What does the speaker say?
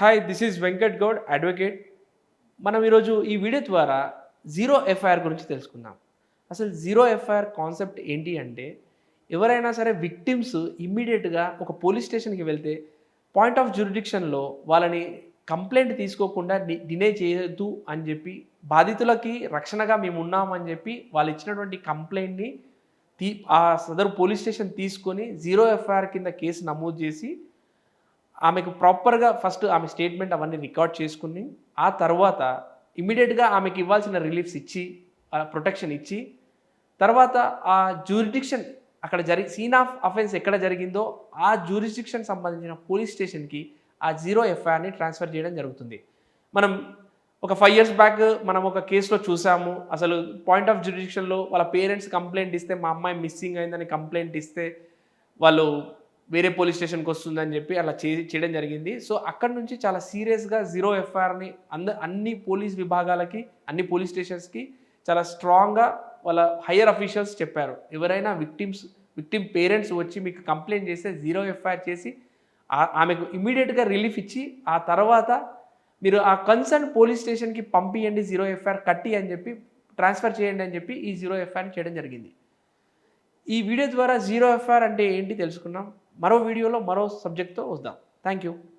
Hi this is Venkat Goud advocate మనం ఈరోజు ఈ వీడియో ద్వారా జీరో ఎఫ్ఐఆర్ గురించి తెలుసుకుందాం. అసలు జీరో ఎఫ్ఐఆర్ కాన్సెప్ట్ ఏంటి అంటే ఎవరైనా సరే విక్టిమ్స్ ఇమ్మీడియట్గా ఒక పోలీస్ స్టేషన్కి వెళ్తే పాయింట్ ఆఫ్ జ్యూరిడిక్షన్లో వాళ్ళని కంప్లైంట్ తీసుకోకుండా డినే చేయొద్దు అని చెప్పి బాధితులకి రక్షణగా మేము ఉన్నామని చెప్పి వాళ్ళు ఇచ్చినటువంటి కంప్లైంట్ని తీ ఆ సదరు పోలీస్ స్టేషన్ తీసుకొని జీరో ఎఫ్ఐఆర్ కింద కేసు నమోదు చేసి ఆమెకు ప్రాపర్గా ఫస్ట్ ఆమె స్టేట్మెంట్ అవన్నీ రికార్డ్ చేసుకుని ఆ తర్వాత ఇమీడియట్గా ఆమెకి ఇవ్వాల్సిన రిలీఫ్స్ ఇచ్చి ప్రొటెక్షన్ ఇచ్చి తర్వాత ఆ జ్యూరిడిక్షన్ అక్కడ జరి సీన్ ఆఫ్ అఫెన్స్ ఎక్కడ జరిగిందో ఆ జ్యూరిస్డిక్షన్ సంబంధించిన పోలీస్ స్టేషన్కి ఆ జీరో ఎఫ్ఐఆర్ని ట్రాన్స్ఫర్ చేయడం జరుగుతుంది. మనం ఒక ఫైవ్ ఇయర్స్ బ్యాక్ మనం ఒక కేసులో చూసాము. అసలు పాయింట్ ఆఫ్ జ్యూరిడిక్షన్లో వాళ్ళ పేరెంట్స్ కంప్లైంట్ ఇస్తే మా అమ్మాయి మిస్సింగ్ అయిందని కంప్లైంట్ ఇస్తే వాళ్ళు వేరే పోలీస్ స్టేషన్కి వస్తుందని చెప్పి అలా చే చేయడం జరిగింది. సో అక్కడ నుంచి చాలా సీరియస్గా జీరో ఎఫ్ఐఆర్ని అంద అన్ని పోలీస్ విభాగాలకి అన్ని పోలీస్ స్టేషన్స్కి చాలా స్ట్రాంగ్గా వాళ్ళ హయ్యర్ అఫీషియల్స్ చెప్పారు. ఎవరైనా విక్టిమ్స్ విక్టిమ్ పేరెంట్స్ వచ్చి మీకు కంప్లైంట్ చేస్తే జీరో ఎఫ్ఐఆర్ చేసి ఆమెకు ఇమీడియట్గా రిలీఫ్ ఇచ్చి ఆ తర్వాత మీరు ఆ కన్సర్న్ పోలీస్ స్టేషన్కి పంపియండి జీరో ఎఫ్ఐఆర్ కట్టి అని చెప్పి ట్రాన్స్ఫర్ చేయండి అని చెప్పి ఈ జీరో ఎఫ్ఐఆర్ చేయడం జరిగింది. ఈ వీడియో ద్వారా జీరో ఎఫ్ఐఆర్ అంటే ఏంటి తెలుసుకున్నాం మరో వీడియోలో మరో సబ్జెక్ట్తో వద్దాం. Thank you